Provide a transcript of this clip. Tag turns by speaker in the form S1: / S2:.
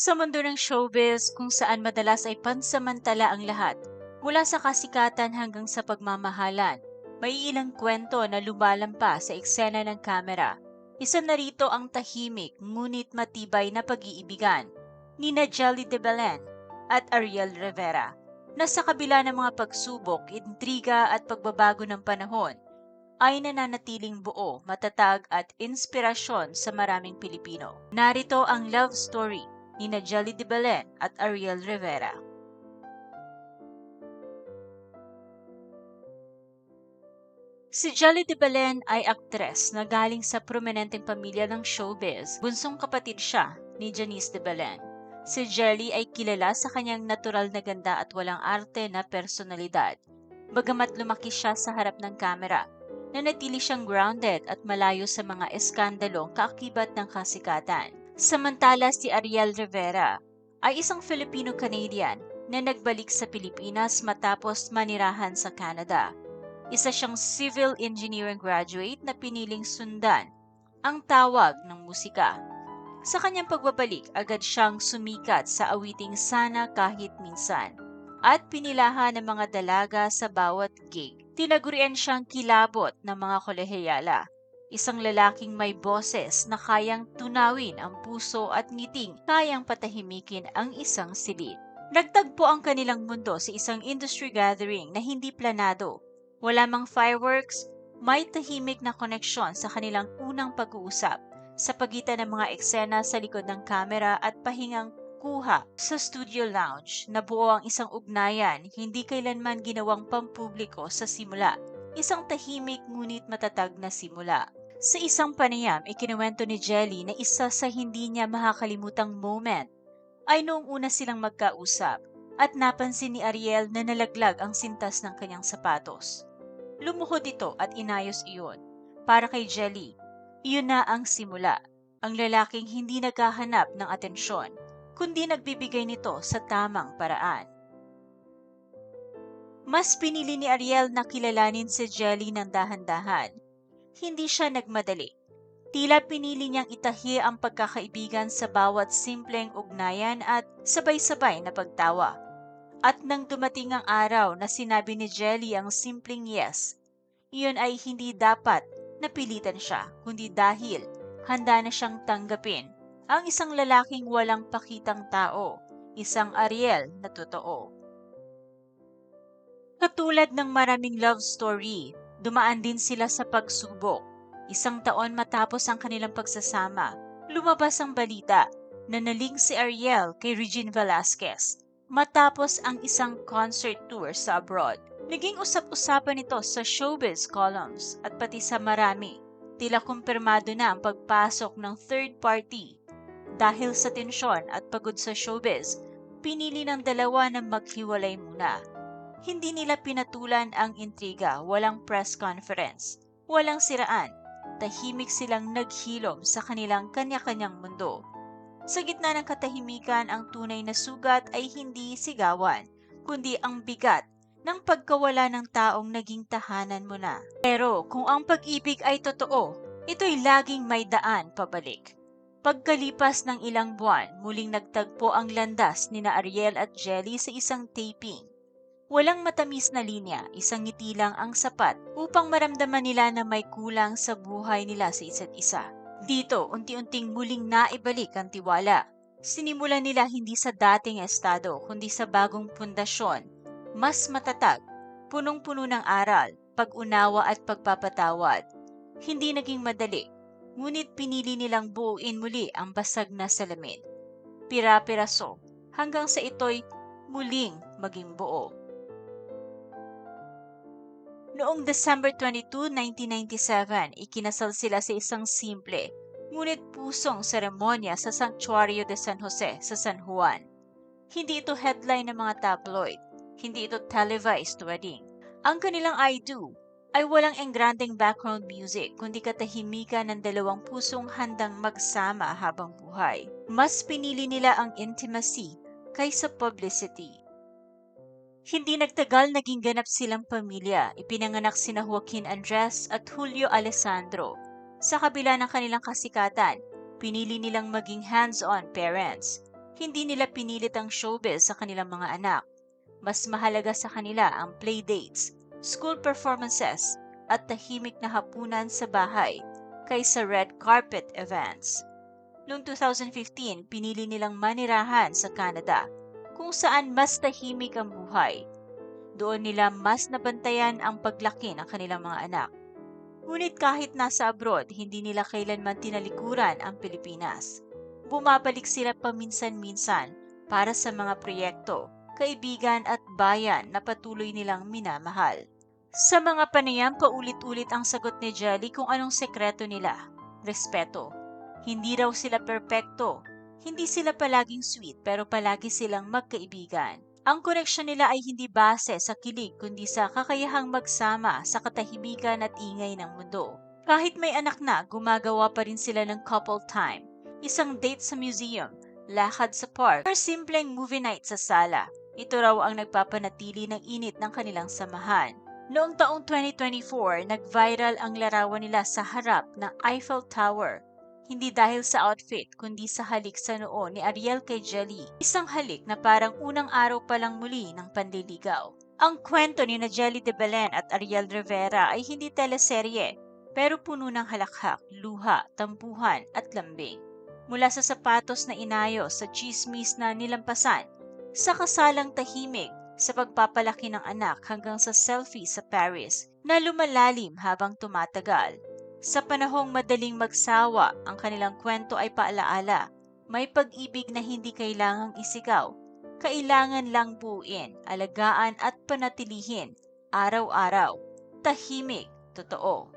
S1: Sa mundo ng showbiz kung saan madalas ay pansamantala ang lahat, mula sa kasikatan hanggang sa pagmamahalan, may ilang kwento na lumalampas sa eksena ng kamera. Isa na rito ang tahimik ngunit matibay na pag-iibigan ni na Jelly de Belen at Ariel Rivera na sa kabila ng mga pagsubok, intriga at pagbabago ng panahon, ay nananatiling buo, matatag at inspirasyon sa maraming Pilipino. Narito ang love story ni na Jelly de Belen at Ariel Rivera. Si Jelly de Belen ay aktres na galing sa prominenteng pamilya ng showbiz. Bunsong kapatid siya ni Janice de Belen. Si Jelly ay kilala sa kanyang natural na ganda at walang arte na personalidad. Bagamat lumaki siya sa harap ng kamera, nanatili siyang grounded at malayo sa mga eskandalong kaakibat ng kasikatan. Samantala si Ariel Rivera ay isang Filipino-Canadian na nagbalik sa Pilipinas matapos manirahan sa Canada. Isa siyang civil engineering graduate na piniling sundan ang tawag ng musika. Sa kanyang pagbabalik, agad siyang sumikat sa awiting sana kahit minsan at pinilahan ng mga dalaga sa bawat gig. Tinagurian siyang kilabot ng mga kolehiyala. Isang lalaking may boses na kayang tunawin ang puso at ngiting kayang patahimikin ang isang silid. Nagtagpo ang kanilang mundo sa isang industry gathering na hindi planado. Wala mang fireworks, may tahimik na koneksyon sa kanilang unang pag-uusap sa pagitan ng mga eksena sa likod ng kamera at pahingang kuha sa studio lounge na buo ang isang ugnayan hindi kailanman ginawang pampubliko sa simula. Isang tahimik ngunit matatag na simula. Sa isang panayam, ikinuwento ni Jelly na isa sa hindi niya makakalimutang moment ay noong una silang magkausap at napansin ni Ariel na nalaglag ang sintas ng kanyang sapatos. Lumuhod ito at inayos iyon. Para kay Jelly, iyon na ang simula. Ang lalaking hindi naghahanap ng atensyon, kundi nagbibigay nito sa tamang paraan. Mas pinili ni Ariel na kilalanin si Jelly ng dahan-dahan. Hindi siya nagmadali. Tila pinili niyang itahi ang pagkakaibigan sa bawat simpleng ugnayan at sabay-sabay na pagtawa. At nang dumating ang araw na sinabi ni Jelly ang simpleng yes, iyon ay hindi dapat napilitan siya, kundi dahil handa na siyang tanggapin ang isang lalaking walang pakitang tao, isang Ariel na totoo. Katulad ng maraming love story, dumaan din sila sa pagsubok. Isang taon matapos ang kanilang pagsasama, lumabas ang balita na naling si Ariel kay Regine Velasquez matapos ang isang concert tour sa abroad. Naging usap-usapan ito sa showbiz columns at pati sa marami. Tila kumpirmado na ang pagpasok ng third party. Dahil sa tensyon at pagod sa showbiz, pinili ng dalawa na maghiwalay muna. Hindi nila pinatulan ang intriga, walang press conference, walang siraan. Tahimik silang naghilom sa kanilang kanya-kanyang mundo. Sa gitna ng katahimikan, ang tunay na sugat ay hindi sigawan, kundi ang bigat ng pagkawala ng taong naging tahanan mo na. Pero kung ang pag-ibig ay totoo, ito'y laging may daan pabalik. Pagkalipas ng ilang buwan, muling nagtagpo ang landas ni na Ariel at Jelly sa isang taping. Walang matamis na linya, isang ngiti lang ang sapat upang maramdaman nila na may kulang sa buhay nila sa isa't isa. Dito, unti-unting muling naibalik ang tiwala. Sinimulan nila hindi sa dating estado, kundi sa bagong pundasyon mas matatag, punong-puno ng aral, pag-unawa at pagpapatawad. Hindi naging madali, ngunit pinili nilang buuin muli ang basag na salamin. Pira-piraso, hanggang sa ito'y muling maging buo. Noong December 22, 1997, ikinasal sila sa isang simple, ngunit pusong seremonya sa Sanctuario de San Jose sa San Juan. Hindi ito headline ng mga tabloid, hindi ito televised wedding. Ang kanilang I do ay walang engranding background music kundi katahimikan ng dalawang pusong handang magsama habang buhay. Mas pinili nila ang intimacy kaysa publicity. Hindi nagtagal naging ganap silang pamilya. Ipinanganak sina Joaquin Andres at Julio Alessandro. Sa kabila ng kanilang kasikatan, pinili nilang maging hands-on parents. Hindi nila pinilit ang showbiz sa kanilang mga anak. Mas mahalaga sa kanila ang playdates, school performances, at tahimik na hapunan sa bahay kaysa red carpet events. Noong 2015, pinili nilang manirahan sa Canada kung saan mas tahimik ang buhay. Doon nila mas nabantayan ang paglaki ng kanilang mga anak. Ngunit kahit nasa abroad, hindi nila kailanman tinalikuran ang Pilipinas. Bumabalik sila paminsan-minsan para sa mga proyekto, kaibigan at bayan na patuloy nilang minamahal. Sa mga panayam, paulit-ulit ang sagot ni Jelly kung anong sekreto nila. Respeto. Hindi raw sila perpekto. Hindi sila palaging sweet pero palagi silang magkaibigan. Ang koneksyon nila ay hindi base sa kilig kundi sa kakayahang magsama sa katahimikan at ingay ng mundo. Kahit may anak na, gumagawa pa rin sila ng couple time. Isang date sa museum, lakad sa park, or simpleng movie night sa sala. Ito raw ang nagpapanatili ng init ng kanilang samahan. Noong taong 2024, nag-viral ang larawan nila sa harap ng Eiffel Tower hindi dahil sa outfit kundi sa halik sa noo ni Ariel kay Jelly. Isang halik na parang unang araw pa lang muli ng pandiligaw. Ang kwento ni na Jelly de Belen at Ariel Rivera ay hindi teleserye, pero puno ng halakhak, luha, tampuhan at lambing. Mula sa sapatos na inayos sa chismis na nilampasan, sa kasalang tahimik, sa pagpapalaki ng anak hanggang sa selfie sa Paris na lumalalim habang tumatagal. Sa panahong madaling magsawa, ang kanilang kwento ay paalaala. May pag-ibig na hindi kailangang isigaw. Kailangan lang buuin, alagaan at panatilihin, araw-araw. Tahimik, totoo.